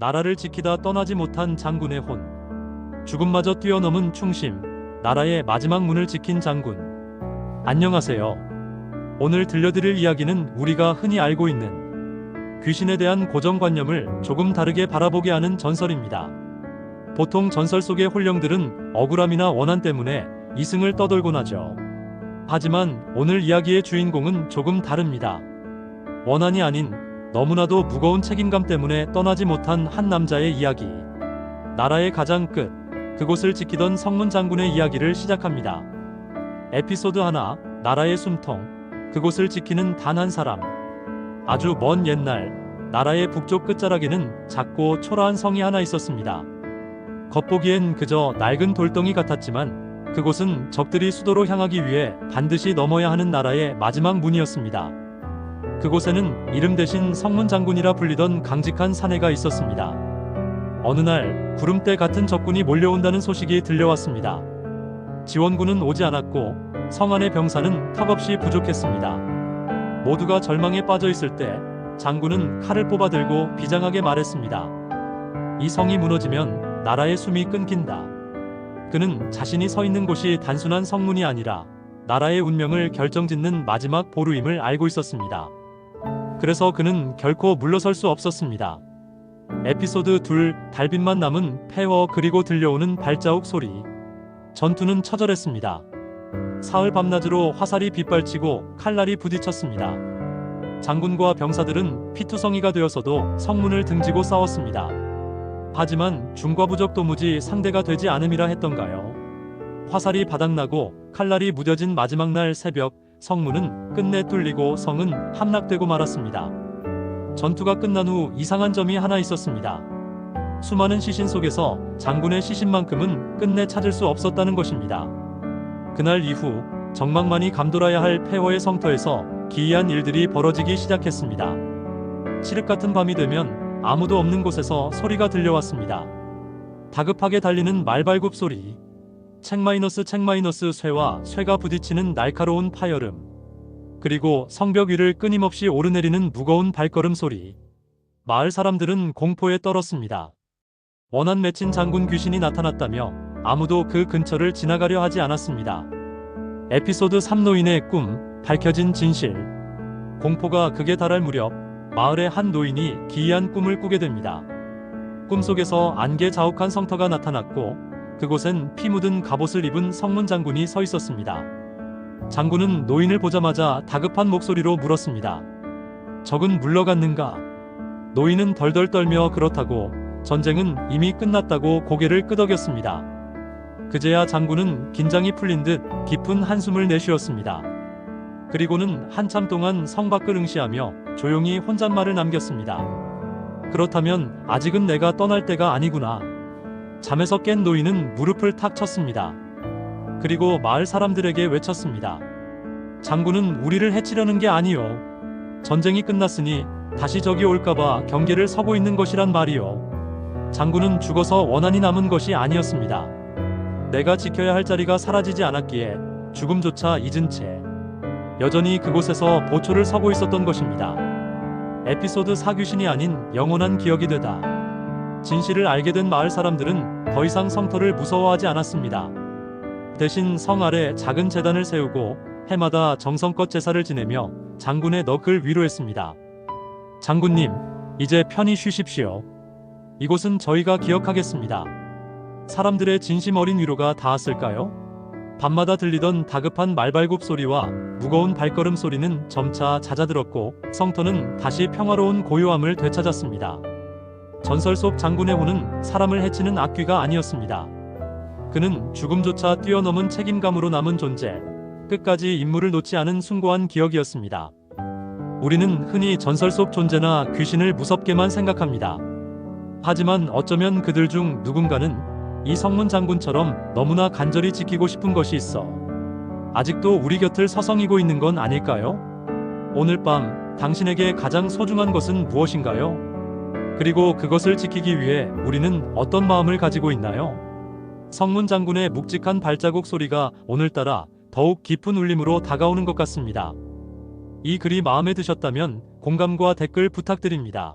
나라를 지키다 떠나지 못한 장군의 혼. 죽음마저 뛰어넘은 충심. 나라의 마지막 문을 지킨 장군. 안녕하세요. 오늘 들려드릴 이야기는 우리가 흔히 알고 있는 귀신에 대한 고정관념을 조금 다르게 바라보게 하는 전설입니다. 보통 전설 속의 혼령들은 억울함이나 원한 때문에 이승을 떠돌곤 하죠. 하지만 오늘 이야기의 주인공은 조금 다릅니다. 원한이 아닌 너무나도 무거운 책임감 때문에 떠나지 못한 한 남자의 이야기. 나라의 가장 끝, 그곳을 지키던 성문 장군의 이야기를 시작합니다. 에피소드 하나, 나라의 숨통, 그곳을 지키는 단 한 사람. 아주 먼 옛날, 나라의 북쪽 끝자락에는 작고 초라한 성이 하나 있었습니다. 겉보기엔 그저 낡은 돌덩이 같았지만 그곳은 적들이 수도로 향하기 위해 반드시 넘어야 하는 나라의 마지막 문이었습니다. 그곳에는 이름 대신 성문 장군이라 불리던 강직한 사내가 있었습니다. 어느 날 구름대 같은 적군이 몰려온다는 소식이 들려왔습니다. 지원군은 오지 않았고 성 안의 병사는 턱없이 부족했습니다. 모두가 절망에 빠져 있을 때 장군은 칼을 뽑아 들고 비장하게 말했습니다. 이 성이 무너지면 나라의 숨이 끊긴다. 그는 자신이 서 있는 곳이 단순한 성문이 아니라 나라의 운명을 결정짓는 마지막 보루임을 알고 있었습니다. 그래서 그는 결코 물러설 수 없었습니다. 에피소드 2 달빛만 남은 폐허 그리고 들려오는 발자국 소리. 전투는 처절했습니다. 사흘 밤낮으로 화살이 빗발치고 칼날이 부딪혔습니다. 장군과 병사들은 피투성이가 되어서도 성문을 등지고 싸웠습니다. 하지만 중과부적 도무지 상대가 되지 않음이라 했던가요. 화살이 바닥나고 칼날이 무뎌진 마지막 날 새벽 성문은 끝내 뚫리고 성은 함락되고 말았습니다. 전투가 끝난 후 이상한 점이 하나 있었습니다. 수많은 시신 속에서 장군의 시신만큼은 끝내 찾을 수 없었다는 것입니다. 그날 이후 정막만이 감돌아야 할 폐허의 성터에서 기이한 일들이 벌어지기 시작했습니다. 칠흑 같은 밤이 되면 아무도 없는 곳에서 소리가 들려왔습니다. 다급하게 달리는 말발굽 소리. 책 마이너스 책 마이너스 쇠와 쇠가 부딪히는 날카로운 파열음. 그리고 성벽 위를 끊임없이 오르내리는 무거운 발걸음 소리. 마을 사람들은 공포에 떨었습니다. 원한 맺힌 장군 귀신이 나타났다며 아무도 그 근처를 지나가려 하지 않았습니다. 에피소드 3 노인의 꿈, 밝혀진 진실. 공포가 극에 달할 무렵 마을의 한 노인이 기이한 꿈을 꾸게 됩니다. 꿈속에서 안개 자욱한 성터가 나타났고 그곳엔 피 묻은 갑옷을 입은 성문 장군이 서 있었습니다. 장군은 노인을 보자마자 다급한 목소리로 물었습니다. 적은 물러갔는가? 노인은 덜덜 떨며 그렇다고 전쟁은 이미 끝났다고 고개를 끄덕였습니다. 그제야 장군은 긴장이 풀린 듯 깊은 한숨을 내쉬었습니다. 그리고는 한참 동안 성 밖을 응시하며 조용히 혼잣말을 남겼습니다. 그렇다면 아직은 내가 떠날 때가 아니구나. 잠에서 깬 노인은 무릎을 탁 쳤습니다. 그리고 마을 사람들에게 외쳤습니다. 장군은 우리를 해치려는 게 아니요. 전쟁이 끝났으니 다시 적이 올까봐 경계를 서고 있는 것이란 말이요. 장군은 죽어서 원한이 남은 것이 아니었습니다. 내가 지켜야 할 자리가 사라지지 않았기에 죽음조차 잊은 채 여전히 그곳에서 보초를 서고 있었던 것입니다. 에피소드 사귀신이 아닌 영원한 기억이 되다. 진실을 알게 된 마을 사람들은 더 이상 성터를 무서워하지 않았습니다. 대신 성 아래 작은 재단을 세우고 해마다 정성껏 제사를 지내며 장군의 넋을 위로했습니다. 장군님, 이제 편히 쉬십시오. 이곳은 저희가 기억하겠습니다. 사람들의 진심 어린 위로가 닿았을까요? 밤마다 들리던 다급한 말발굽 소리와 무거운 발걸음 소리는 점차 잦아들었고 성터는 다시 평화로운 고요함을 되찾았습니다. 전설 속 장군의 혼은 사람을 해치는 악귀가 아니었습니다. 그는 죽음조차 뛰어넘은 책임감으로 남은 존재, 끝까지 임무를 놓지 않은 숭고한 기억이었습니다. 우리는 흔히 전설 속 존재나 귀신을 무섭게만 생각합니다. 하지만 어쩌면 그들 중 누군가는 이 성문 장군처럼 너무나 간절히 지키고 싶은 것이 있어 아직도 우리 곁을 서성이고 있는 건 아닐까요? 오늘 밤 당신에게 가장 소중한 것은 무엇인가요? 그리고 그것을 지키기 위해 우리는 어떤 마음을 가지고 있나요? 성문 장군의 묵직한 발자국 소리가 오늘따라 더욱 깊은 울림으로 다가오는 것 같습니다. 이 글이 마음에 드셨다면 공감과 댓글 부탁드립니다.